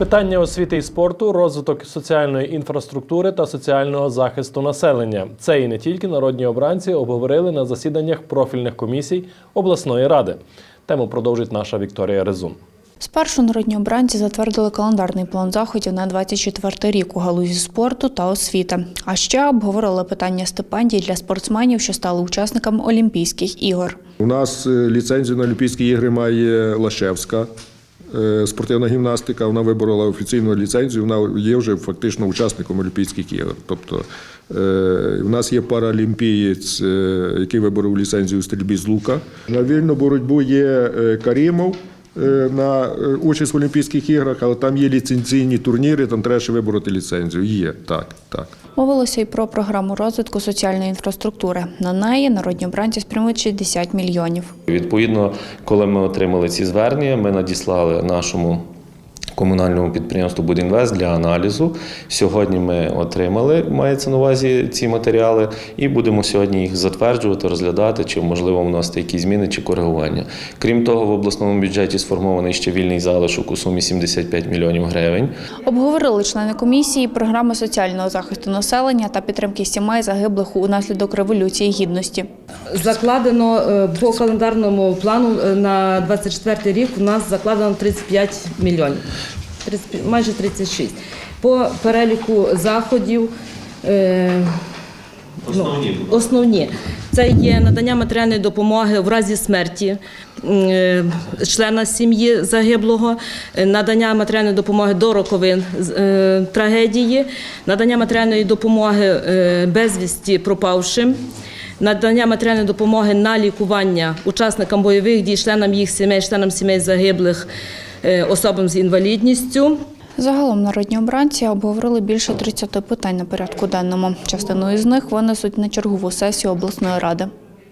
Питання освіти і спорту, розвиток соціальної інфраструктури та соціального захисту населення. Це і не тільки народні обранці обговорили на засіданнях профільних комісій обласної ради. Тему продовжить наша Вікторія Резун. Спершу народні обранці затвердили календарний план заходів на 24 рік у галузі спорту та освіти. А ще обговорили питання стипендій для спортсменів, що стали учасниками Олімпійських ігор. У нас е, ліцензію на Олімпійські ігри має Лашевська спортивна гімнастика. Вона виборола офіційну ліцензію. Вона є вже фактично учасником Олімпійських ігор. Тобто в нас є паралімпієць, е, який виборов ліцензію у стрільбі з лука. На вільну боротьбу є е, Карімов. Е, На е, участь в Олімпійських іграх, але там є ліцензійні турніри, там треба ще вибороти ліцензію. Є, так, так. Мовилося й про програму розвитку соціальної інфраструктури. На неї народні обранці спрямують 60 мільйонів. Відповідно, коли ми отримали ці звернення, ми надіслали нашому комунальному підприємству Будінвест для аналізу. Сьогодні ми отримали, мається на увазі ці матеріали, і будемо сьогодні їх затверджувати, розглядати, чи можливо вносити якісь зміни чи коригування. Крім того, в обласному бюджеті сформований ще вільний залишок у сумі 75 мільйонів гривень. Обговорили члени комісії програми соціального захисту населення та підтримки сімей загиблих унаслідок революції гідності. Закладено е, по календарному плану е, на 24 рік у нас закладено 35 мільйонів, 35 майже 36. По переліку заходів е, основні. Ну, основні. Це є надання матеріальної допомоги в разі смерті е, члена сім'ї загиблого, е, надання матеріальної допомоги до роковин е, трагедії, надання матеріальної допомоги безвісті пропавшим. Надання матеріальної допомоги на лікування учасникам бойових дій, членам їх сімей, членам сімей загиблих, особам з інвалідністю. Загалом народні обранці обговорили більше 30 питань на порядку денному. Частину із них винесуть на чергову сесію обласної ради.